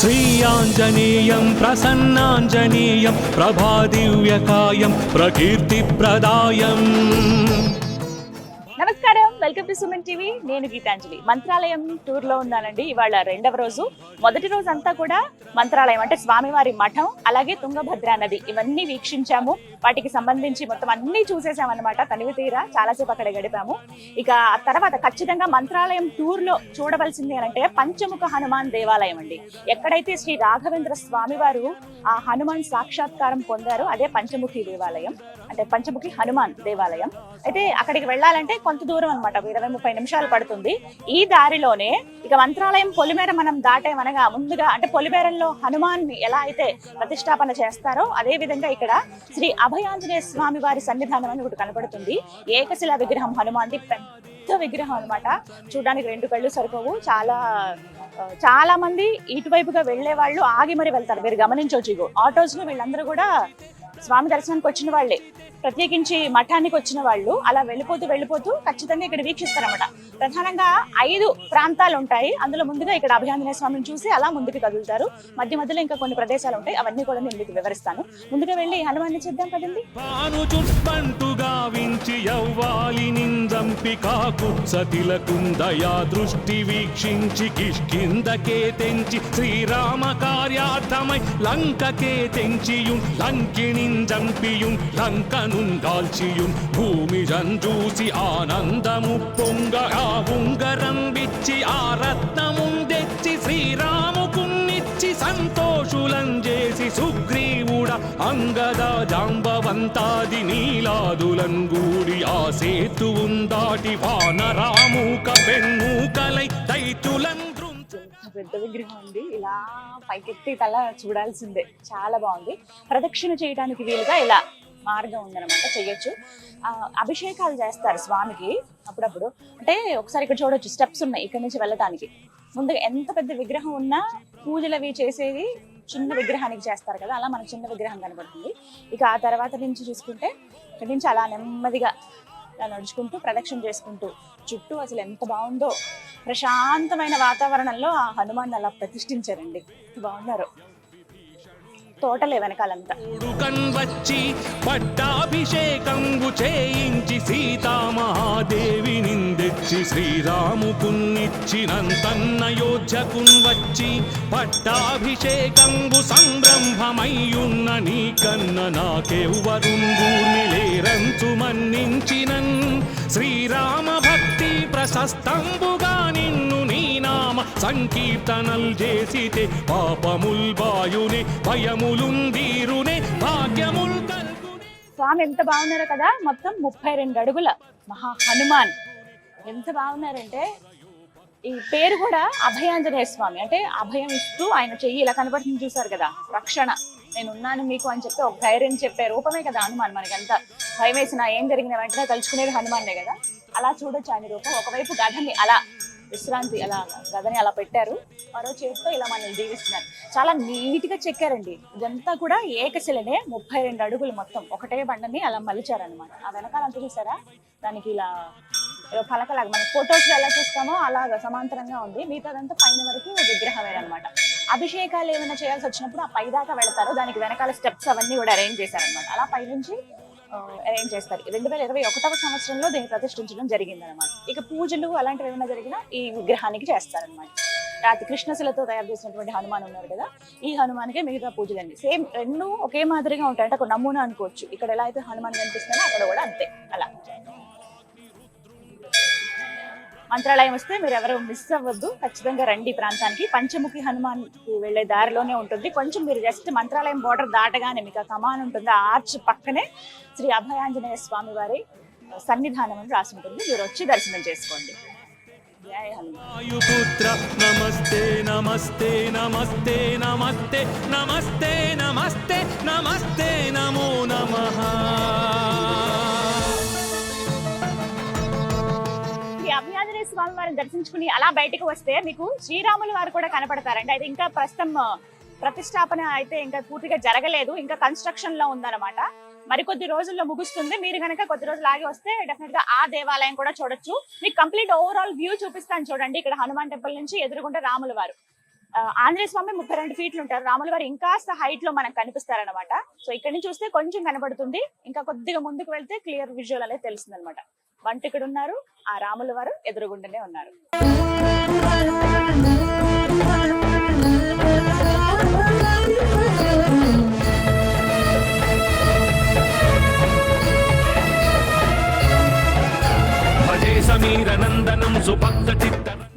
శ్రీయాంజనేయం ప్రసన్నాంజనేయం ప్రభాదివ్యకాయం ప్రకీర్తిప్రదాయం వెల్కమ్ టు సుమన్ టీవీ. నేను గీతాంజలి. మంత్రాలయం టూర్లో ఉన్నానండి. ఇవాళ రెండవ రోజు. మొదటి రోజు అంతా కూడా మంత్రాలయం అంటే స్వామివారి మఠం అలాగే తుంగభద్ర నది. ఇవన్నీ వీక్షించాము. వాటికి సంబంధించి మొత్తం అన్ని చూసేసామన్నమాట. తనివి తీరా చాలాసేపు అక్కడ గడిపాము. ఇక ఆ తర్వాత ఖచ్చితంగా మంత్రాలయం టూర్లో చూడవలసింది అని అంటే పంచముఖ హనుమాన్ దేవాలయం అండి. ఎక్కడైతే శ్రీ రాఘవేంద్ర స్వామివారు ఆ హనుమాన్ సాక్షాత్కారం పొందారో అదే పంచముఖి దేవాలయం. అంటే పంచముఖి హనుమాన్ దేవాలయం. అయితే అక్కడికి వెళ్ళాలంటే కొంత దూరం అనమాట ఇరవై ముప్పై నిమిషాలు పడుతుంది. ఈ దారిలోనే ఇక మంత్రాలయం పొలిమేర మనం దాటేమనగా ముందుగా అంటే పొలిమేరంలో హనుమాన్ని ఎలా అయితే ప్రతిష్టాపన చేస్తారో అదే విధంగా ఇక్కడ శ్రీ అభయాంజనేయ స్వామి వారి సన్నిధానం అని ఒకటి కనబడుతుంది ఏకశిలా విగ్రహం హనుమాన్ది. పెద్ద విగ్రహం అన్నమాట. చూడడానికి రెండు కళ్ళు సరిపోవు. చాలా చాలా మంది ఇటువైపుగా వెళ్ళే వాళ్ళు ఆగి మరి వెళ్తారు. మీరు గమనించవచ్చు ఇగో. ఆటోస్లో వీళ్ళందరూ కూడా స్వామి దర్శనానికి వచ్చిన వాళ్ళే. ప్రత్యేకించి మఠానికి వచ్చిన వాళ్ళు అలా వెళ్ళిపోతూ వెళ్ళిపోతూ ఖచ్చితంగా ఇక్కడ వీక్షిస్తారన్నమాట. ప్రధానంగా ఐదు ప్రాంతాలు ఉంటాయి. అందులో ముందుగా ఇక్కడ అభయాంజనేయ స్వామిని చూసి అలా ముందుకు కదులుతారు. మధ్య మధ్యలో ఇంకా కొన్ని ప్రదేశాలు ఉంటాయి. అవన్నీ కూడా నేను మీకు వివరిస్తాను. ముందుగా వెళ్ళి హనుమాన్ని చూద్దాం కదండి. దృష్టి వీక్షించి కిష్కిందకే తెంచి శ్రీరామ కార్యార్థమై లంకకే తెంచియుం లంకిణిం జంపియుం దాల్చియుం భూమి జంజూసి ఆనందము పొంగ ఆ ఉంగరం విచ్చి ఆ రత్నముం తెచ్చి శ్రీరాముకున్నిచ్చి సంతోషులం చేసి సుగ్రీవుడ అంగద జాంబవంతాది నీలాదులంగూడి ఆ సేతువుం దాటి వానరాముక పెన్నుకలై దైతులం పెద్ద విగ్రహం ఉంది. ఇలా పైకెత్తి తల చూడాల్సిందే. చాలా బాగుంది. ప్రదక్షిణ చేయడానికి వీలుగా ఇలా మార్గం ఉందన్నమాట చెయ్యొచ్చు. ఆ, అభిషేకాలు చేస్తారు స్వామికి అప్పుడప్పుడు. అంటే ఒకసారి ఇక్కడ చూడొచ్చు స్టెప్స్ ఉన్నాయి ఇక్కడ నుంచి వెళ్ళటానికి. ముందుగా ఎంత పెద్ద విగ్రహం ఉన్నా పూజలు అవి చేసేది చిన్న విగ్రహానికి చేస్తారు కదా అలా మనకు చిన్న విగ్రహం కనబడుతుంది. ఇక ఆ తర్వాత నుంచి చూసుకుంటే ఇక్కడి నుంచి అలా నెమ్మదిగా నడుచుకుంటూ ప్రదక్షిణ చేసుకుంటూ చుట్టూ అసలు ఎంత బాగుందో ప్రశాంతమైన వాతావరణంలో ఆ హనుమాన్ అలా ప్రతిష్ఠించారండి. బాగున్నారు. తోటలే వెనకాలంతా. వచ్చి పట్టాభిషేకంబు చేయించి సీతామహాదేవి నిందెచ్చి శ్రీరాముకున్నిచ్చినంతన్నయోధ్యకున్ వచ్చి పట్టాభిషేకంబు సంరంభమయ్యున్న నీ కన్న నాకెవ్వరుంగూర్ని లేరంచు మన్నించినన్. శ్రీరామ భక్తి ప్రశస్తంబుగా నిన్ను నామ సంకీర్తనల్ చేసితే పాపముల్ బాయునే భయములుందీరునే భాగ్యముల్ స్వామి ఎంత బాగున్నారు కదా? మొత్తం ముప్పై రెండు అడుగుల మహా హనుమాన్ ఎంత బాగున్నారంటే ఈ పేరు కూడా అభయాంజనేయ స్వామి. అంటే అభయం ఇస్తూ ఆయన చెయ్యి ఇలా కనబడుతుంది చూసారు కదా? రక్షణ. నేను ఉన్నాను మీకు అని చెప్పి ఒక ధైర్యం చెప్పే రూపమే కదా హనుమాన్ మనకి అంత భయం వేసిన ఏం జరిగిన వెంటనే తలుచుకునేది హనుమాన్నే కదా? అలా చూడొచ్చు ఆయన రూపం. ఒకవైపు గధని అలా విశ్రాంతి అలా గదని అలా పెట్టారు. మరో చేతితో ఇలా మనల్ని దీవిస్తున్నారు. చాలా నీట్గా చెక్కారండి. ఇదంతా కూడా ఏకశిలనే ముప్పై రెండు అడుగులు మొత్తం ఒకటే బండని అలా మలిచారనమాట ఆ వెనకాల అంతా చూసారా? దానికి ఇలా పలకలాగా మన ఫొటోస్ ఎలా చూస్తామో అలాగా సమాంతరంగా ఉంది. మిగతాదంతా పైన వరకు విగ్రహమేనమాట అభిషేకాలు ఏమైనా చేయాల్సి వచ్చినప్పుడు ఆ పై దాకా వెళతారు. దానికి వెనకాల స్టెప్స్ అవన్నీ కూడా అరేంజ్ చేశారనమాట అలా పైనుంచి అరేంజ్ చేస్తారు. రెండు వేల ఇరవై ఒకటవ సంవత్సరంలో దీన్ని ప్రతిష్ఠించడం జరిగింది అనమాట ఇక పూజలు అలాంటివి ఏమైనా జరిగినా ఈ విగ్రహానికి చేస్తారనమాట రాతి కృష్ణశిలతో తయారు చేసినటువంటి హనుమాన్ ఉన్నారు కదా ఈ హనుమాన్కే మిగతా పూజలు అండి సేమ్ రెండు ఒకే మాదిరిగా ఉంటాయి అంటే ఒక నమూనా అనుకోవచ్చు. ఇక్కడ ఎలా అయితే హనుమాన్ కనిపిస్తుందో అక్కడ కూడా అంతే. అలా. మంత్రాలయం వస్తే మీరు ఎవరు మిస్ అవ్వద్దు. ఖచ్చితంగా రండి ప్రాంతానికి. పంచముఖి హనుమాన్ వెళ్ళే దారిలోనే ఉంటుంది. కొంచెం మీరు జస్ట్ మంత్రాలయం బోర్డర్ దాటగానే మీకు ఆ కమాన్ ఉంటుంది. ఆ ఆర్చ్ పక్కనే శ్రీ అభయాంజనేయ స్వామి వారి సన్నిధానం అని రాసి ఉంటుంది. మీరు వచ్చి దర్శనం చేసుకోండి. వాయుపుత్ర నమస్తే నమస్తే నమస్తే నమస్తే నమస్తే నమస్తే నమస్తే నమో నమ. స్వామి వారిని దర్శించుకుని అలా బయటకు వస్తే మీకు శ్రీరాములు వారు కూడా కనపడతారండి. అయితే ఇంకా ప్రస్తుతం ప్రతిష్టాపన అయితే ఇంకా పూర్తిగా జరగలేదు. ఇంకా కన్స్ట్రక్షన్లో ఉందన్నమాట. మరికొద్ది రోజుల్లో ముగుస్తుంది. మీరు కనుక కొద్ది రోజులు ఆగి వస్తే డెఫినెట్గా ఆ దేవాలయం కూడా చూడొచ్చు. మీకు కంప్లీట్ ఓవరాల్ వ్యూ చూపిస్తాను చూడండి. ఇక్కడ హనుమాన్ టెంపుల్ నుంచి ఎదురుగుంటే రాముల వారు. ఆంజనేయ స్వామి ముప్పై రెండు ఫీట్లు ఉంటారు. రాముల వారు ఇంకాస్త హైట్లో మనకు కనిపిస్తారనమాట సో ఇక్కడ నుంచి చూస్తే కొంచెం కనబడుతుంది ఇంకా కొద్దిగా ముందుకు వెళ్తే క్లియర్ విజువల్ అనేది తెలుస్తుంది అనమాట వంట ఇక్కడ ఉన్నారు ఆ రాముల వారు ఎదురుగుండానే ఉన్నారు.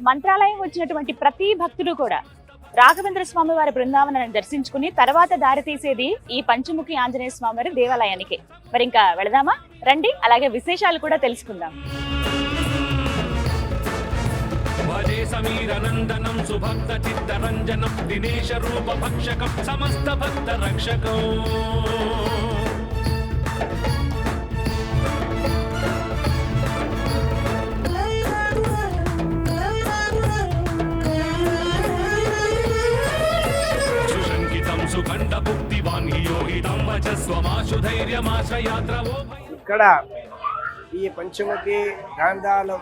మంత్రాలయం వచ్చినటువంటి ప్రతి భక్తుడు కూడా రాఘవేంద్ర స్వామి వారి బృందావనాన్ని దర్శించుకుని తర్వాత దారి తీసేది ఈ పంచముఖి ఆంజనేయ స్వామి వారి దేవాలయానికి. మరి ఇంకా వెళదామా? రండి అలాగే విశేషాలు కూడా తెలుసుకుందాం. భజే సమీరనందనం సుభక్త చిత్తరంజనం దినేశ రూప భక్షకం సమస్త భక్త రక్షకం ఇక్కడ ఈ పంచముఖి గాంధాలం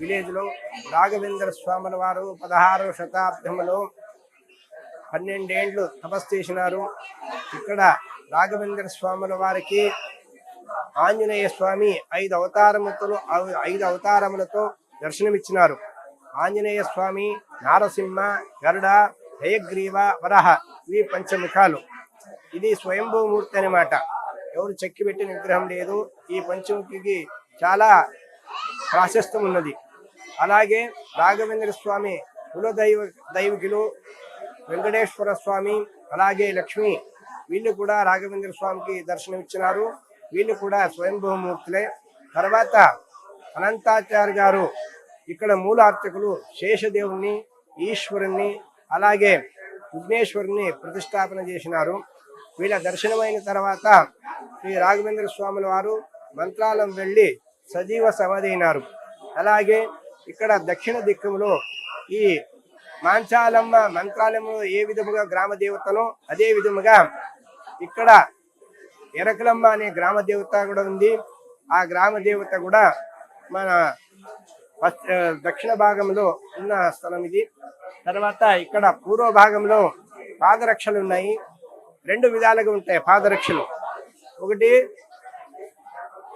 విలేజ్లో రాఘవేంద్ర స్వాముల వారు పదహారవ శతాబ్దంలో పన్నెండేండ్లు తపస్సు చేసినారు. ఇక్కడ రాఘవేంద్ర స్వాముల వారికి ఆంజనేయ స్వామి ఐదు అవతారములతో ఐదు అవతారములతో దర్శనమిచ్చినారు. ఆంజనేయ స్వామి నారసింహ గరుడ హయగ్రీవ వరహ ఇవి పంచముఖాలు. ఇది స్వయంభూమూర్తి అన్నమాట. ఎవరు చెక్కి పెట్టిన విగ్రహం లేదు. ఈ పంచముఖికి చాలా ప్రాశస్తం ఉన్నది. అలాగే రాఘవేంద్ర స్వామి కులదైవ దైవికులు వెంకటేశ్వర స్వామి అలాగే లక్ష్మి వీళ్ళు కూడా రాఘవేంద్ర స్వామికి దర్శనం ఇచ్చినారు వీళ్ళు కూడా స్వయంభూమూర్తులే. తర్వాత అనంతాచార్య గారు ఇక్కడ మూల అర్చకులు శేషదేవుణ్ణి ఈశ్వరుణ్ణి అలాగే విఘ్నేశ్వరుని ప్రతిష్టాపన చేసినారు. వీళ్ళ దర్శనమైన తర్వాత శ్రీ రాఘవేంద్ర స్వాముల వారు మంత్రాలం వెళ్ళి సజీవ సమాధైనారు. అలాగే ఇక్కడ దక్షిణ దిక్కులో ఈ మాంచాలమ్మ మంత్రాలయంలో ఏ విధముగా గ్రామ దేవతనో అదే విధముగా ఇక్కడ ఎరకలమ్మ అనే గ్రామ దేవత కూడా ఉంది. ఆ గ్రామ దేవత కూడా మన దక్షిణ భాగంలో ఉన్న స్థలం ఇది. తర్వాత ఇక్కడ పూర్వ భాగంలో పాదరక్షలు ఉన్నాయి. రెండు విధాలుగా ఉంటాయి పాదరక్షలు ఒకటి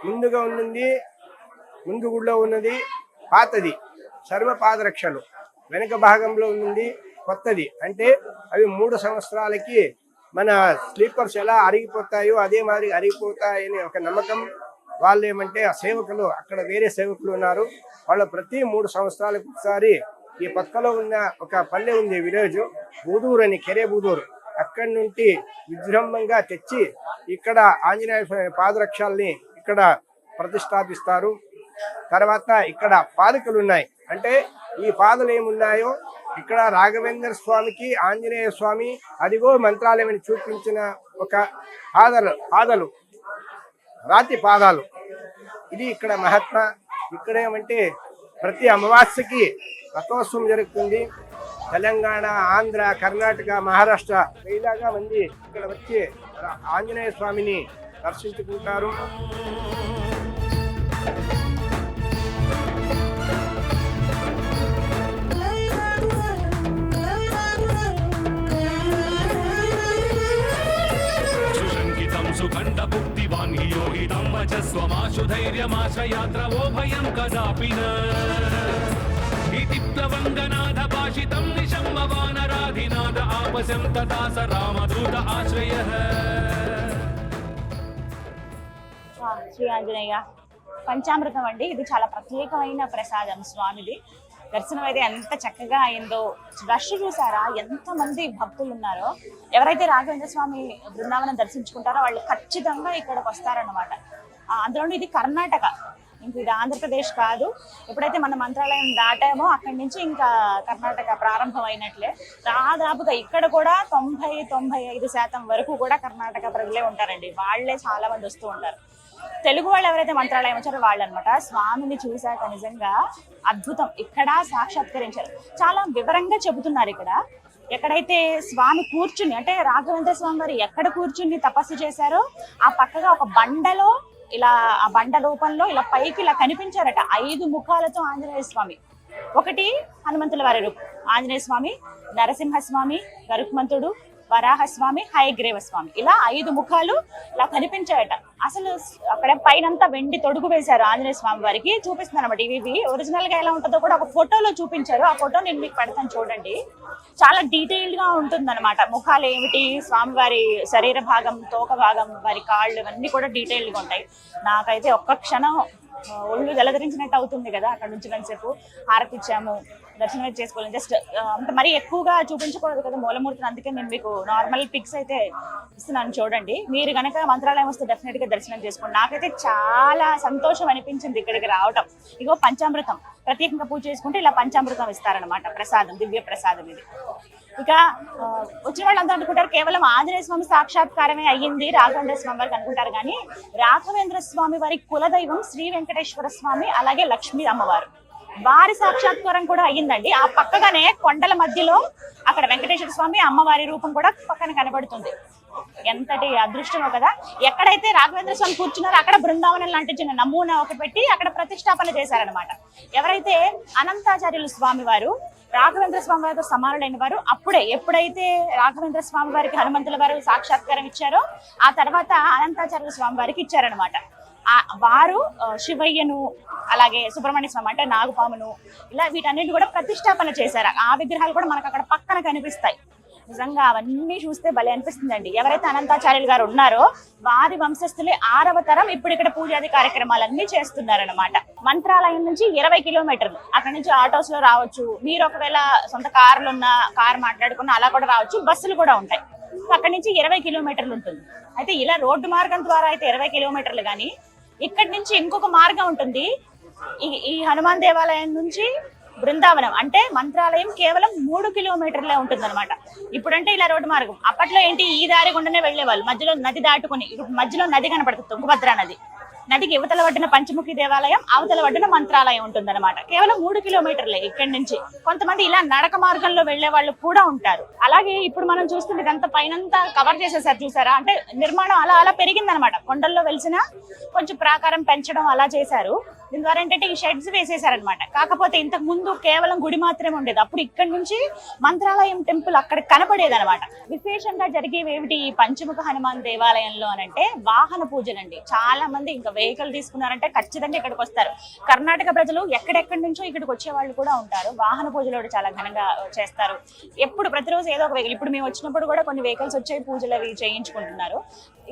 ముందుగా ఉన్నది ముందు గుడిలో ఉన్నది పాతది చర్మ పాదరక్షలు వెనుక భాగంలో ఉన్నది కొత్తది. అంటే అవి మూడు సంవత్సరాలకి మన స్లీపర్స్ ఎలా అరిగిపోతాయో అదే మాదిరి అరిగిపోతాయని ఒక నమ్మకం వాళ్ళు ఏమంటే ఆ సేవకులు అక్కడ వేరే సేవకులు ఉన్నారు. వాళ్ళు ప్రతి మూడు సంవత్సరాలకు ఒకసారి ఈ పక్కలో ఉన్న ఒక పల్లె ఉంది విలేజ్ బూదూరు అని కెరే బూదూరు. అక్కడి నుండి విజృంభంగా తెచ్చి ఇక్కడ ఆంజనేయ స్వామి పాదరక్షల్ని ఇక్కడ ప్రతిష్టాపిస్తారు. తర్వాత ఇక్కడ పాదుకలు ఉన్నాయి. అంటే ఈ పాదలు ఏమున్నాయో ఇక్కడ రాఘవేంద్ర స్వామికి ఆంజనేయ స్వామి అదిగో మంత్రాలయమని చూపించిన ఒక పాదలు పాదలు రాతి పాదాలు. ఇది ఇక్కడ మహాత్మ. ఇక్కడ ఏమంటే ప్రతి అమావాస్యకి రథోత్సవం జరుగుతుంది. తెలంగాణ ఆంధ్ర కర్ణాటక మహారాష్ట్ర ఇలాగా మంది ఇక్కడ వచ్చి ఆంజనేయ స్వామిని దర్శించుకుంటారు. సుశంకితం సుఖండ భుక్తివాన్ యోగితం యోహితం వచస్వమాశు ధైర్యమాశ్రయాత్ర ఓ భయం కదాపి న ఇతి ప్లవంగనాథ భాషితం నిశమ్మ వానరాధినాథ ఆపశం తథా స రామదూత ఆశ్రయః శ్రీ ఆంజనేయ పంచామృతం అండి. ఇది చాలా ప్రత్యేకమైన ప్రసాదం స్వామిది. దర్శనం అయితే ఎంత చక్కగా అయిందో. రష్ చూసారా? ఎంత మంది భక్తులు ఉన్నారో. ఎవరైతే రాఘవేంద్ర స్వామి బృందావనం దర్శించుకుంటారో వాళ్ళు ఖచ్చితంగా ఇక్కడికి వస్తారన్నమాట. ఆ, అందులోనూ ఇది కర్ణాటక. ఇంక ఇది ఆంధ్రప్రదేశ్ కాదు. ఎప్పుడైతే మన మంత్రాలయం దాటామో అక్కడి నుంచి ఇంకా కర్ణాటక ప్రారంభం అయినట్లే దాదాపుగా ఇక్కడ కూడా తొంభై తొంభై ఐదు శాతం వరకు కూడా కర్ణాటక ప్రజలే ఉంటారండి. వాళ్ళే చాలా మంది వస్తూ ఉంటారు. తెలుగు వాళ్ళు ఎవరైతే మంత్రాలయం వచ్చారో వాళ్ళు అనమాట స్వామిని చూశాక నిజంగా అద్భుతం. ఇక్కడ సాక్షాత్కరించారు. చాలా వివరంగా చెబుతున్నారు ఇక్కడ. ఎక్కడైతే స్వామి కూర్చుని అంటే రాఘవేంద్ర స్వామి వారు ఎక్కడ కూర్చుని తపస్సు చేశారో ఆ పక్కగా ఒక బండలో ఇలా ఆ బండ రూపంలో ఇలా పైకి ఇలా కనిపించారట ఐదు ముఖాలతో ఆంజనేయ స్వామి. ఒకటి హనుమంతుల వారి రూపం. ఆంజనేయ స్వామి నరసింహస్వామి గరుక్మంతుడు వరాహస్వామి హయగ్రీవ స్వామి ఇలా ఐదు ముఖాలు ఇలా కనిపించాయట. అసలు అక్కడ పైనంతా వెండి తొడుగు వేశారు ఆంజనేయ స్వామి వారికి. చూపిస్తున్నారు అనమాట ఇవి ఒరిజినల్గా ఎలా ఉంటుందో కూడా ఒక ఫోటోలో చూపించారు. ఆ ఫోటో నేను మీకు పెడతాను చూడండి. చాలా డీటెయిల్డ్గా ఉంటుంది అనమాట ముఖాలు ఏమిటి స్వామివారి శరీర భాగం తోక భాగం వారి కాళ్ళు ఇవన్నీ కూడా డీటెయిల్డ్గా ఉంటాయి. నాకైతే ఒక్క క్షణం ఒళ్ళు జలధరించినట్టు అవుతుంది కదా అక్కడ నుంచి కొంతసేపు. హారతిచ్చాము దర్శనం అయితే చేసుకోవాలి జస్ట్ అంటే మరీ ఎక్కువగా చూపించకూడదు కదా మూలమూర్తిని. అందుకే నేను మీకు నార్మల్ పిక్స్ అయితే ఇస్తున్నాను చూడండి. మీరు గనక మంత్రాలయం వస్తే డెఫినెట్గా దర్శనం చేసుకోండి. నాకైతే చాలా సంతోషం అనిపించింది ఇక్కడికి రావటం. ఇగో పంచామృతం. ప్రత్యేకంగా పూజ చేసుకుంటే ఇలా పంచామృతం ఇస్తారనమాట ప్రసాదం దివ్య ప్రసాదం ఇది. ఇక ఆ, వచ్చిన వాళ్ళంతా అనుకుంటారు కేవలం ఆంజనేయ స్వామి సాక్షాత్కారమే అయ్యింది రాఘవేంద్ర స్వామి వారికి అనుకుంటారు కానీ రాఘవేంద్ర స్వామి వారి కులదైవం శ్రీ వెంకటేశ్వర స్వామి అలాగే లక్ష్మీ అమ్మవారు. వారి సాక్షాత్కారం కూడా అయ్యిందండి. ఆ పక్కగానే కొండల మధ్యలో అక్కడ వెంకటేశ్వర స్వామి అమ్మవారి రూపం కూడా పక్కన కనబడుతుంది. ఎంతటి అదృష్టమో కదా. ఎక్కడైతే రాఘవేంద్ర స్వామి కూర్చున్నారో అక్కడ బృందావనం లాంటి చిన్న నమూనా ఒకటి పెట్టి అక్కడ ప్రతిష్టాపన చేశారనమాట ఎవరైతే అనంతాచార్యులు స్వామి వారు రాఘవేంద్ర స్వామి వారితో సమానులైన వారు అప్పుడే ఎప్పుడైతే రాఘవేంద్ర స్వామి వారికి హనుమంతుల వారు సాక్షాత్కారం ఇచ్చారో ఆ తర్వాత అనంతాచార్యుల స్వామి వారికి ఇచ్చారనమాట వారు శివయ్యను అలాగే సుబ్రహ్మణ్య స్వామి అంటే నాగపామును ఇలా వీటన్నిటి కూడా ప్రతిష్టాపన చేశారు. ఆ విగ్రహాలు కూడా మనకు అక్కడ పక్కన కనిపిస్తాయి. నిజంగా అవన్నీ చూస్తే భలే అనిపిస్తుందండి. ఎవరైతే అనంతాచార్యులు గారు ఉన్నారో వారి వంశస్థులే ఆరవ తరం ఇప్పుడు ఇక్కడ పూజాది కార్యక్రమాలన్నీ చేస్తున్నారనమాట మంత్రాలయం నుంచి ఇరవై కిలోమీటర్లు. అక్కడ నుంచి ఆటోస్లో రావచ్చు. మీరు ఒకవేళ సొంత కార్లు ఉన్న కార్ మాట్లాడుకున్న అలా కూడా రావచ్చు. బస్సులు కూడా ఉంటాయి. అక్కడ నుంచి ఇరవై కిలోమీటర్లు ఉంటుంది. అయితే ఇలా రోడ్డు మార్గం ద్వారా అయితే ఇరవై కిలోమీటర్లు కానీ ఇక్కడి నుంచి ఇంకొక మార్గం ఉంటుంది. ఈ ఈ హనుమాన్ దేవాలయం నుంచి బృందావనం. అంటే మంత్రాలయం కేవలం మూడు కిలోమీటర్లే ఉంటుంది అనమాట ఇప్పుడంటే ఇలా రోడ్డు మార్గం. అప్పట్లో ఏంటి? ఈ దారి గుండానే వెళ్ళేవాళ్ళు. మధ్యలో నది దాటుకుని ఇప్పుడు మధ్యలో నది కనపడుతుంది తుంగభద్రా నది. నదికి యువతల ఒడ్డున పంచముఖి దేవాలయం అవతల ఒడ్డున మంత్రాలయం ఉంటుందన్నమాట. కేవలం మూడు కిలోమీటర్లే ఇక్కడి నుంచి. కొంతమంది ఇలా నడక మార్గంలో వెళ్ళే వాళ్ళు కూడా ఉంటారు. అలాగే ఇప్పుడు మనం చూస్తుంది ఇదంతా పైనంతా కవర్ చేసేసారు చూసారా? అంటే నిర్మాణం అలా అలా పెరిగిందనమాట కొండల్లో వెలిసిన కొంచెం ప్రాకారం పెంచడం అలా చేశారు. దీని ద్వారా ఏంటంటే ఈ షెడ్స్ వేసేసారనమాట కాకపోతే ఇంతకు ముందు కేవలం గుడి మాత్రమే ఉండేది. అప్పుడు ఇక్కడ నుంచి మంత్రాలయం టెంపుల్ అక్కడ కనపడేది అనమాట విశేషంగా జరిగేవి ఏమిటి? ఈ పంచముఖ హనుమాన్ దేవాలయంలో అనంటే వాహన పూజలండి. చాలా మంది ఇంకా వెహికల్ తీసుకున్నారంటే ఖచ్చితంగా ఇక్కడికి వస్తారు. కర్ణాటక ప్రజలు ఎక్కడెక్కడి నుంచో ఇక్కడికి వచ్చే వాళ్ళు కూడా ఉంటారు. వాహన పూజలు కూడా చాలా ఘనంగా చేస్తారు. ఎప్పుడు ప్రతిరోజు ఏదో ఒక వెహికల్ ఇప్పుడు మేము వచ్చినప్పుడు కూడా కొన్ని వెహికల్స్ వచ్చే పూజలు అవి చేయించుకుంటున్నారు.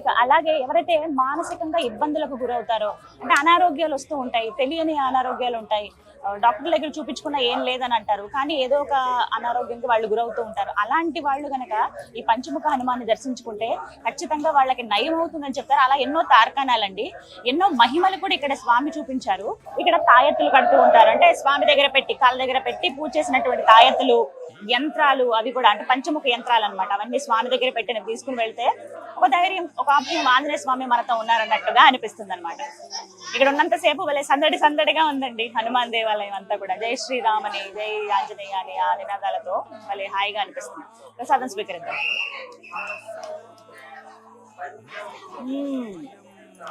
ఇక అలాగే ఎవరైతే మానసికంగా ఇబ్బందులకు గురవుతారో అంటే అనారోగ్యాలు వస్తూ ఉంటాయి తెలియని అనారోగ్యాలు ఉంటాయి డాక్టర్ దగ్గర చూపించుకున్నా ఏం లేదని అంటారు. కానీ ఏదో ఒక అనారోగ్యంకి వాళ్ళు గురవుతూ ఉంటారు. అలాంటి వాళ్ళు గనక ఈ పంచముఖ హనుమాన్ని దర్శించుకుంటే ఖచ్చితంగా వాళ్ళకి నయం అవుతుందని చెప్తారు. అలా ఎన్నో తారకాణాలండి. ఎన్నో మహిమలు కూడా ఇక్కడ స్వామి చూపించారు. ఇక్కడ తాయెత్తులు కడుతూ ఉంటారు. అంటే స్వామి దగ్గర పెట్టి కాళ్ళ దగ్గర పెట్టి పూజ చేసినటువంటి తాయెత్తులు యంత్రాలు అవి కూడా అంటే పంచముఖ యంత్రాలు అన్నమాట. అవన్నీ స్వామి దగ్గర పెట్టిన తీసుకుని వెళ్తే ఒక ధైర్యం ఒక అభయం ఆంజనేయ స్వామి మనతో ఉన్నారన్నట్టుగా అనిపిస్తుంది అనమాట ఇక్కడ ఉన్నంత సేపు భలే సందడి సందడిగా ఉందండి హనుమాన్ దేవాలయం అంతా కూడా. జై శ్రీరామని జై ఆంజనేయ అని ఆ నినాదాలతో భలే హాయిగా అనిపిస్తుంది. ప్రసాదం స్వీకరిద్దాం.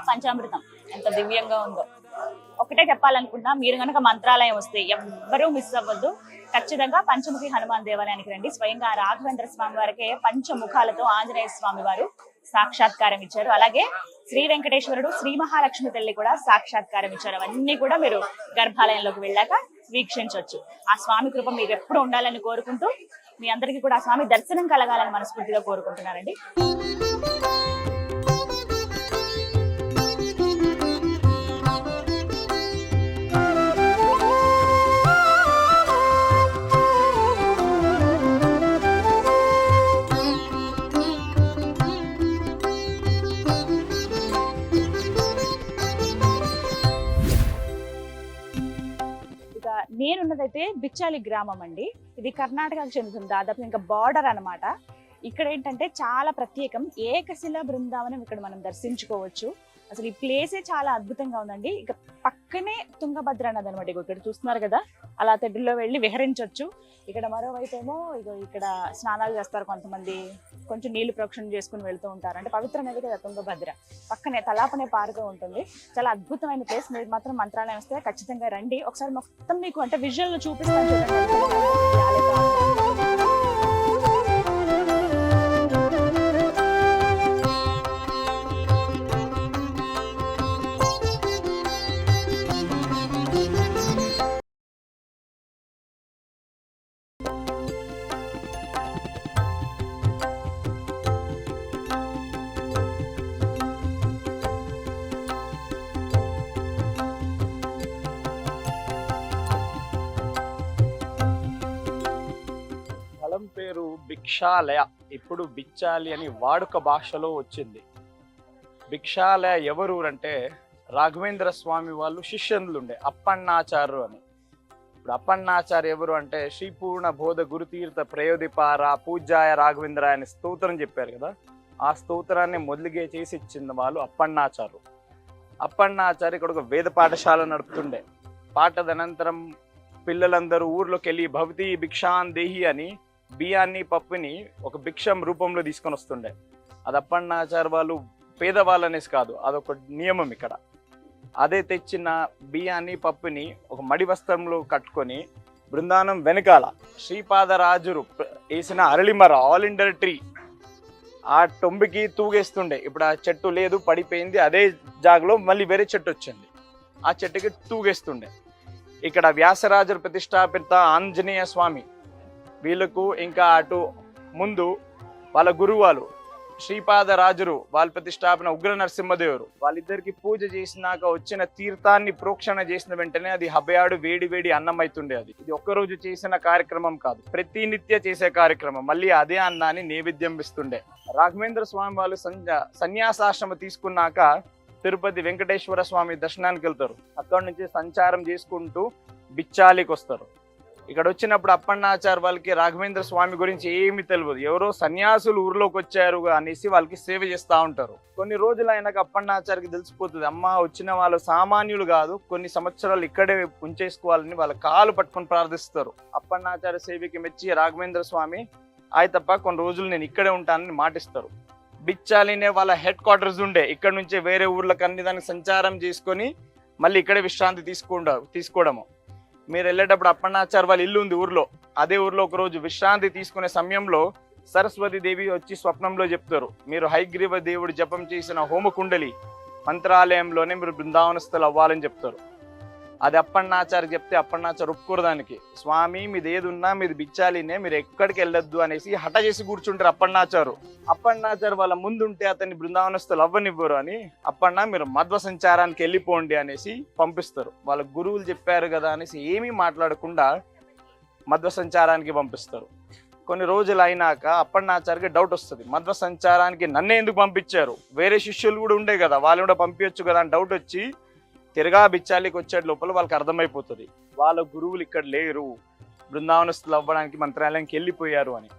పంచామృతం ఎంత దివ్యంగా ఉందో. ఒకటే చెప్పాలనుకున్నా మీరు కనుక మంత్రాలయం వస్తే ఎవ్వరూ మిస్ అవ్వద్దు. ఖచ్చితంగా పంచముఖి హనుమాన్ దేవాలయానికి రండి. స్వయంగా రాఘవేంద్ర స్వామి వారికే పంచముఖాలతో ఆంజనేయ స్వామి వారు సాక్షాత్కారం ఇచ్చారు. అలాగే శ్రీ వెంకటేశ్వరుడు శ్రీ మహాలక్ష్మి తల్లి కూడా సాక్షాత్కారం ఇచ్చారు. అవన్నీ కూడా మీరు గర్భాలయంలోకి వెళ్ళాక వీక్షించవచ్చు ఆ స్వామి కృప మీరు ఎప్పుడు ఉండాలని కోరుకుంటూ మీ అందరికీ కూడా ఆ స్వామి దర్శనం కలగాలని మనస్ఫూర్తిగా కోరుకుంటున్నారండి నేనున్నదైతే బిచ్చాలి గ్రామం అండి. ఇది కర్ణాటకకు చెందుతుంది దాదాపు ఇంకా బార్డర్ అన్నమాట. ఇక్కడ ఏంటంటే చాలా ప్రత్యేకం. ఏకశిల బృందావనం ఇక్కడ మనం దర్శించుకోవచ్చు. అసలు ఈ ప్లేసే చాలా అద్భుతంగా ఉందండి. ఇక పక్కనే తుంగభద్ర నది అనమాట ఇగో ఇక్కడ చూస్తున్నారు కదా అలా తెడ్డులో వెళ్ళి విహరించవచ్చు ఇక్కడ మరోవైపు ఏమో ఇగో ఇక్కడ స్నానాలు చేస్తారు కొంతమంది. కొంచెం నీళ్ళు ప్రోక్షణ చేసుకుని వెళ్తూ ఉంటారు. అంటే పవిత్ర నది కదా తుంగభద్ర. పక్కనే తలాపనే పారుతూ ఉంటుంది. చాలా అద్భుతమైన ప్లేస్ మీరు మాత్రం మంత్రాలయం వస్తే ఖచ్చితంగా రండి. ఒకసారి మొత్తం మీకు అంటే విజువల్ చూపిస్తాను చూడండి. భిక్షాలయ ఇప్పుడు బిచ్చాలి అని వాడుక భాషలో వచ్చింది. భిక్షాలయ ఎవరు అంటే రాఘవేంద్ర స్వామి వాళ్ళు శిష్యులు ఉండే అప్పన్నాచారు అని. ఇప్పుడు అప్పన్నాచారు ఎవరు అంటే శ్రీపూర్ణ బోధ గురుతీర్థ ప్రయోదిపార పూజ్యాయ రాఘవేంద్ర అనే స్తోత్రం చెప్పారు కదా ఆ స్తోత్రాన్ని మొదలుగే చేసి ఇచ్చిన వాళ్ళు అప్పన్నాచారు అప్పన్నాచారి ఇక్కడ ఒక వేద పాఠశాల నడుపుతుండే. పాఠదనంతరం పిల్లలందరూ ఊర్లోకి వెళ్ళి భవతి భిక్షాన్ దేహి అని బియ్యాన్ని పప్పుని ఒక భిక్షం రూపంలో తీసుకొని వస్తుండే. అది అప్పన్నాచారు వాళ్ళు పేదవాళ్ళనేసి కాదు అదొక నియమం ఇక్కడ. అదే తెచ్చిన బియ్యాన్ని పప్పుని ఒక మడి వస్త్రంలో కట్టుకొని బృందానం వెనకాల శ్రీపాదరాజురు వేసిన అరళిమర ఆల్ ఇండర్ ట్రీ ఆ టొంబికి తూగేస్తుండే. ఇప్పుడు ఆ చెట్టు లేదు పడిపోయింది అదే జాగలో మళ్ళీ వేరే చెట్టు వచ్చింది. ఆ చెట్టుకి తూగేస్తుండే. ఇక్కడ వ్యాసరాజు ప్రతిష్టాపిత ఆంజనేయ స్వామి. వీళ్ళకు ఇంకా అటు ముందు వాళ్ళ గురువాలు శ్రీపాదరాజురు వాళ్ళ ప్రతిష్టాపన ఉగ్ర నరసింహదేవురు. వాళ్ళిద్దరికి పూజ చేసినాక వచ్చిన తీర్థాన్ని ప్రోక్షణ చేసిన వెంటనే అది హబయాడు వేడి వేడి అన్నం అవుతుండే అది. ఇది ఒక్కరోజు చేసిన కార్యక్రమం కాదు. ప్రతి నిత్య చేసే కార్యక్రమం. మళ్ళీ అదే అన్నాన్ని నైవేద్యం ఇస్తుండే. రాఘవేంద్ర స్వామి వాళ్ళు సంజ సన్యాసాశ్రమ తీసుకున్నాక తిరుపతి వెంకటేశ్వర స్వామి దర్శనానికి వెళ్తారు. అక్కడ నుంచి సంచారం చేసుకుంటూ బిచ్చాలికి వస్తారు ఇక్కడ వచ్చినప్పుడు అప్పన్నాచార్ వాళ్ళకి రాఘవేంద్ర స్వామి గురించి ఏమి తెలియదు ఎవరో సన్యాసులు ఊర్లోకి వచ్చారు అనేసి వాళ్ళకి సేవ చేస్తూ ఉంటారు. కొన్ని రోజులు అయినాక అప్పన్నాచారికి తెలిసిపోతుంది అమ్మ వచ్చిన వాళ్ళు సామాన్యులు కాదు కొన్ని సంవత్సరాలు ఇక్కడే ఉంచేసుకోవాలని వాళ్ళ కాలు పట్టుకొని ప్రార్థిస్తారు. అప్పన్నాచార్య సేవకి మెచ్చి రాఘవేంద్ర స్వామి ఆయన తప్ప కొన్ని రోజులు నేను ఇక్కడే ఉంటానని మాటిస్తారు. బిచ్చాలినే వాళ్ళ హెడ్ క్వార్టర్స్ ఉండే ఇక్కడ నుంచే వేరే ఊర్లకు అన్ని దానికి సంచారం చేసుకొని మళ్ళీ ఇక్కడే విశ్రాంతి తీసుకుంటారు తీసుకోవడము. మీరు వెళ్ళేటప్పుడు అప్పన్నాచార్ వాళ్ళ ఇల్లు ఉంది ఊర్లో. అదే ఊర్లో ఒక రోజు విశ్రాంతి తీసుకునే సమయంలో సరస్వతి దేవి వచ్చి స్వప్నంలో చెప్తారు. మీరు హైగ్రీవ దేవుడు జపం చేసిన హోమకుండలి మంత్రాలయంలోనే మీరు బృందావనస్థులు అవ్వాలని చెప్తారు. అది అప్పన్నాచారి చెప్తే అప్పన్నాచారు ఒప్పుకోరు దానికి. స్వామి మీది ఏది ఉన్నా మీది బిచ్చాలినే మీరు ఎక్కడికి వెళ్ళొద్దు అనేసి హఠ చేసి కూర్చుంటారు అప్పన్నాచారు. అప్పన్నాచారు వాళ్ళ ముందుంటే అతన్ని బృందావనస్తులు అవ్వనివ్వరు అని అప్పన్న మీరు మధ్వ సంచారానికి వెళ్ళిపోండి అనేసి పంపిస్తారు. వాళ్ళ గురువులు చెప్పారు కదా అనేసి ఏమీ మాట్లాడకుండా మధ్వ సంచారానికి పంపిస్తారు. కొన్ని రోజులు అయినాక అప్పన్నాచారికి డౌట్ వస్తుంది. మధ్వ సంచారానికి నన్నే ఎందుకు పంపించారు? వేరే శిష్యులు కూడా ఉండే కదా వాళ్ళు కూడా పంపించచ్చు కదా అని డౌట్ వచ్చి తిరగా బిచ్చాలికి వచ్చే లోపల వాళ్ళకి అర్థమైపోతుంది. వాళ్ళ గురువులు ఇక్కడ లేరు. బృందావనస్తులు అవ్వడానికి మంత్రాలయంకి వెళ్ళిపోయారు అని.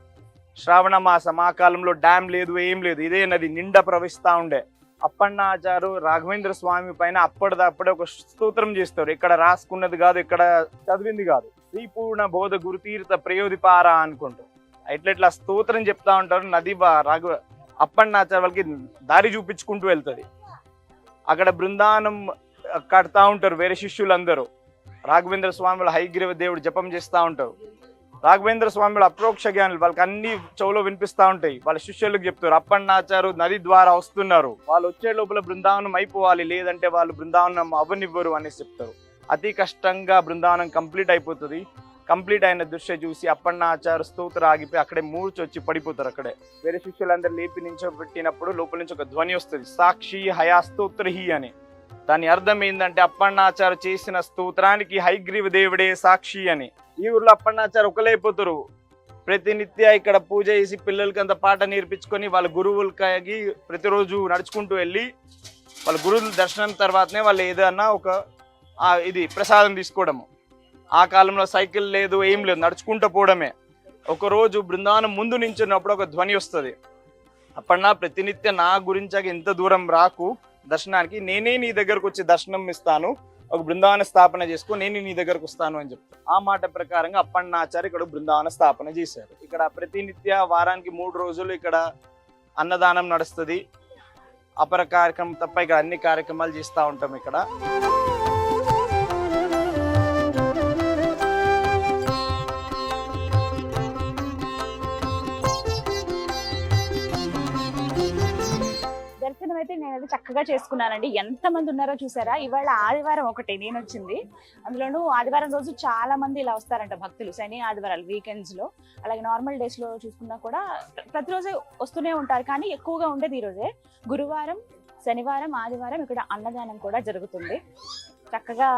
శ్రావణ మాసం ఆ కాలంలో డ్యామ్ లేదు ఏం లేదు. ఇదే నది నిండా ప్రవహిస్తూ ఉండే. అప్పన్నాచారు రాఘవేంద్ర స్వామి పైన అప్పటిదప్పుడే ఒక స్తోత్రం చేస్తారు. ఇక్కడ రాసుకున్నది కాదు ఇక్కడ చదివింది కాదు. శ్రీపూర్ణ బోధ గురుతీర్థ ప్రయోధిపార అనుకుంటూ. ఇట్లా ఇట్లా స్తోత్రం చెప్తా ఉంటారు. నది బా- రాఘవ అప్పన్నాచారు వాళ్ళకి దారి చూపించుకుంటూ వెళ్తుంది. అక్కడ బృందావనం కడతా ఉంటారు వేరే శిష్యులందరూ. రాఘవేంద్ర స్వాములు హైగ్రీవ దేవుడు జపం చేస్తూ ఉంటారు. రాఘవేంద్ర స్వాములు అప్రోక్ష జ్ఞానులు వాళ్ళకి అన్ని చెవులో వినిపిస్తూ ఉంటాయి. వాళ్ళ శిష్యులకు చెప్తారు అప్పన్నాచారు నది ద్వారా వస్తున్నారు. వాళ్ళు వచ్చే లోపల బృందావనం అయిపోవాలి లేదంటే వాళ్ళు బృందావనం అవ్వనివ్వరు అనేసి చెప్తారు. అతి కష్టంగా బృందావనం కంప్లీట్ అయిపోతుంది. కంప్లీట్ అయిన దృశ్య చూసి అప్పన్నాచారు స్తోత్ర ఆగిపోయి అక్కడే మూర్చి వచ్చి పడిపోతారు అక్కడే. వేరే శిష్యులందరూ లేపి నించోబెట్టినప్పుడు లోపల నుంచి ఒక ధ్వని వస్తుంది. సాక్షి హయా స్తోత్రహి అని. దాని అర్థం ఏంటంటే అప్పన్నాచారు చేసిన స్తోత్రానికి హైగ్రీవ దేవుడే సాక్షి అని. ఈ ఊర్లో అప్పన్నాచారు ఒకలైపోతారు. ప్రతినిత్య ఇక్కడ పూజ చేసి పిల్లలకి అంత పాట నేర్పించుకొని వాళ్ళ గురువులకి ప్రతిరోజు నడుచుకుంటూ వెళ్ళి వాళ్ళ గురువుల దర్శనం తర్వాతనే వాళ్ళు ఏదన్నా ఒక ఇది ప్రసాదం తీసుకోవడము. ఆ కాలంలో సైకిల్ లేదు ఏం లేదు నడుచుకుంటూ పోవడమే. ఒకరోజు బృందావనం ముందు నించున్నప్పుడు ఒక ధ్వని వస్తుంది. అప్పటినా ప్రతినిత్య నా గురించి ఇంత దూరం రాకు. దర్శనానికి నేనే నీ దగ్గరకు వచ్చి దర్శనం ఇస్తాను. ఒక బృందావన స్థాపన చేసుకో నేను నీ దగ్గరకు వస్తాను అని చెప్తాను ఆ మాట ప్రకారంగా అప్పన్నాచారి ఇక్కడ బృందావన స్థాపన చేశారు. ఇక్కడ ప్రతినిత్య వారానికి మూడు రోజులు ఇక్కడ అన్నదానం నడుస్తుంది. అపర కార్యక్రమం తప్ప ఇక్కడ అన్ని కార్యక్రమాలు చేస్తూ ఉంటాం ఇక్కడ. దర్శనం అయితే నేనైతే చక్కగా చేసుకున్నానండి. ఎంత మంది ఉన్నారో చూసారా? ఇవాళ ఆదివారం ఒకటి నేను వచ్చింది. అందులోనూ ఆదివారం రోజు చాలా మంది ఇలా వస్తారంట భక్తులు. శని ఆదివారాలు వీకెండ్స్లో. అలాగే నార్మల్ డేస్లో చూసుకున్నా కూడా ప్రతిరోజు వస్తూనే ఉంటారు. కానీ ఎక్కువగా ఉండేది ఈ రోజే గురువారం శనివారం ఆదివారం ఇక్కడ అన్నదానం కూడా జరుగుతుంది. చక్కగా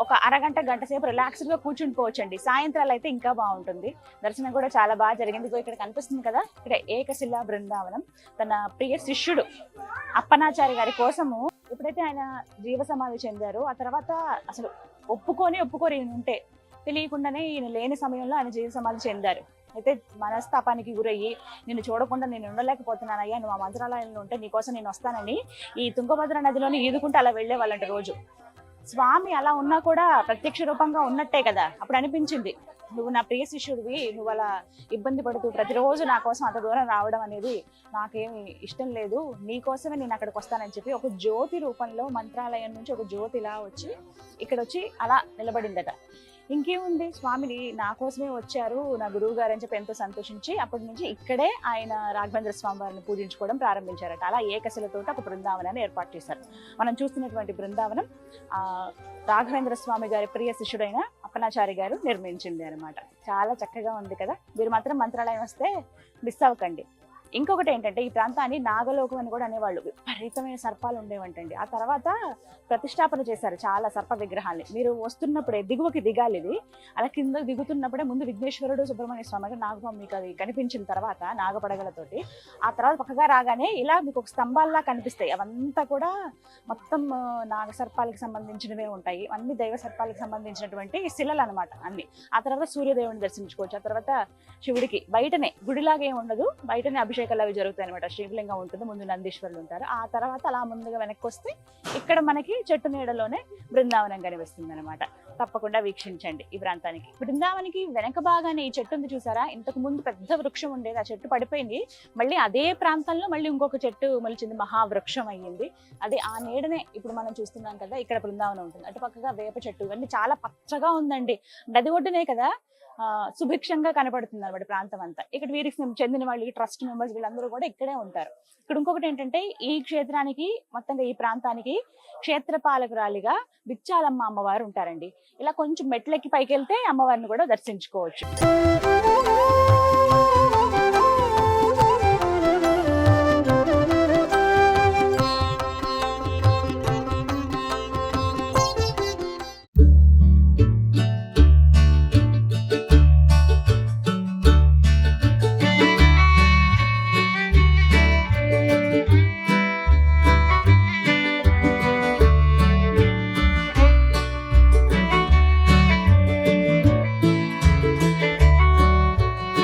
ఒక అరగంట గంట సేపు రిలాక్స్డ్గా కూర్చుండిపోవచ్చండి. సాయంత్రాలు అయితే ఇంకా బాగుంటుంది. దర్శనం కూడా చాలా బాగా జరిగింది. ఇక్కడ కనిపిస్తుంది కదా? ఇక్కడ ఏకశిలా బృందావనం. తన ప్రియ శిష్యుడు అప్పనాచారి గారి కోసము ఎప్పుడైతే ఆయన జీవ సమాధి చెందారో ఆ తర్వాత అసలు ఒప్పుకొని ఒప్పుకోరు ఈయన ఉంటే తెలియకుండానే ఈయన లేని సమయంలో ఆయన జీవ సమాధి చెందారు. అయితే మనస్తాపానికి గురయ్యి నిన్ను చూడకుండా నేను ఉండలేకపోతున్నాను అయ్యా నువ్వు ఆ మంత్రాలయంలో ఉంటే నీకోసం నేను వస్తానని ఈ తుంగభద్ర నదిలోని ఈదుకుంటే అలా వెళ్ళే వాళ్ళంట రోజు. స్వామి అలా ఉన్నా కూడా ప్రత్యక్ష రూపంగా ఉన్నట్టే కదా. అప్పుడు అనిపించింది నువ్వు నా ప్రియ శిష్యుడివి నువ్వు అలా ఇబ్బంది పడుతూ ప్రతిరోజు నా కోసం అంత దూరం రావడం అనేది నాకేమి ఇష్టం లేదు. నీ కోసమే నేను అక్కడికి వస్తానని చెప్పి ఒక జ్యోతి రూపంలో మంత్రాలయం నుంచి ఒక జ్యోతిలా వచ్చి ఇక్కడ వచ్చి అలా నిలబడిందట. ఇంకేముంది? స్వామిని నా కోసమే వచ్చారు నా గురువు గారు అని చెప్పి ఎంతో సంతోషించి అప్పటి నుంచి ఇక్కడే ఆయన రాఘవేంద్ర స్వామి వారిని పూజించుకోవడం ప్రారంభించారట. అలా ఏకశిలతో ఒక బృందావనాన్ని ఏర్పాటు చేశారు. మనం చూస్తున్నటువంటి బృందావనం రాఘవేంద్ర స్వామి గారి ప్రియ శిష్యుడైన అప్పనాచారి గారు నిర్మించింది అనమాట చాలా చక్కగా ఉంది కదా? మీరు మాత్రం మంత్రాలయం వస్తే మిస్ అవ్వకండి. ఇంకొకటి ఏంటంటే ఈ ప్రాంతాన్ని నాగలోకం అని కూడా అనేవాళ్ళు. విపరీతమైన సర్పాలు ఉండేవంటండి. ఆ తర్వాత ప్రతిష్టాపన చేశారు చాలా సర్ప విగ్రహాల్ని. మీరు వస్తున్నప్పుడే దిగువకి దిగాలి ఇది. అలా కింద దిగుతున్నప్పుడే ముందు విఘ్నేశ్వరుడు సుబ్రహ్మణ్య స్వామి గారు మీకు అది కనిపించిన తర్వాత నాగపడగలతోటి ఆ తర్వాత పక్కగా రాగానే ఇలా మీకు ఒక స్తంభాల్లా కనిపిస్తాయి. అవంతా కూడా మొత్తం నాగ సర్పాలకు సంబంధించినవే ఉంటాయి. అన్ని దైవ సర్పాలకు సంబంధించినటువంటి శిలలు అనమాట అన్ని. ఆ తర్వాత సూర్యదేవుని దర్శించుకోవచ్చు. ఆ తర్వాత శివుడికి. బయటనే గుడిలాగా ఏమి ఉండదు. బయటనే అభిషేకం అభిషేకాలు అవి జరుగుతాయి అనమాట శివలింగం ఉంటుంది ముందు నందీశ్వరులు ఉంటారు. ఆ తర్వాత అలా ముందుగా వెనక్కి వస్తే ఇక్కడ మనకి చెట్టు నీడలోనే బృందావనం కనిపిస్తుంది అనమాట తప్పకుండా వీక్షించండి ఈ ప్రాంతానికి. బృందావనికి వెనక భాగానే ఈ చెట్టు ఉంది చూసారా? ఇంతకు ముందు పెద్ద వృక్షం ఉండేది ఆ చెట్టు పడిపోయింది. మళ్ళీ అదే ప్రాంతంలో మళ్ళీ ఇంకొక చెట్టు మొలిచింది మహావృక్షం అయ్యింది. అది ఆ నీడనే ఇప్పుడు మనం చూస్తున్నాం కదా ఇక్కడ బృందావనం ఉంటుంది. అటు పక్కగా వేప చెట్టు ఇవన్నీ చాలా పచ్చగా ఉందండి. నది ఒడ్డునే కదా? సుభిక్షంగా కనపడుతుంది అనమాట ప్రాంతం అంతా ఇక్కడ వీరికి చెందిన వాళ్ళు ట్రస్ట్ మెంబర్స్ వీళ్ళందరూ కూడా ఇక్కడే ఉంటారు. ఇక్కడ ఇంకొకటి ఏంటంటే ఈ క్షేత్రానికి మొత్తంగా ఈ ప్రాంతానికి క్షేత్రపాలకురాలిగా బిచ్చాలమ్మ అమ్మవారు ఉంటారండి. ఇలా కొంచెం మెట్లెక్కి పైకి వెళ్తే అమ్మవారిని కూడా దర్శించుకోవచ్చు.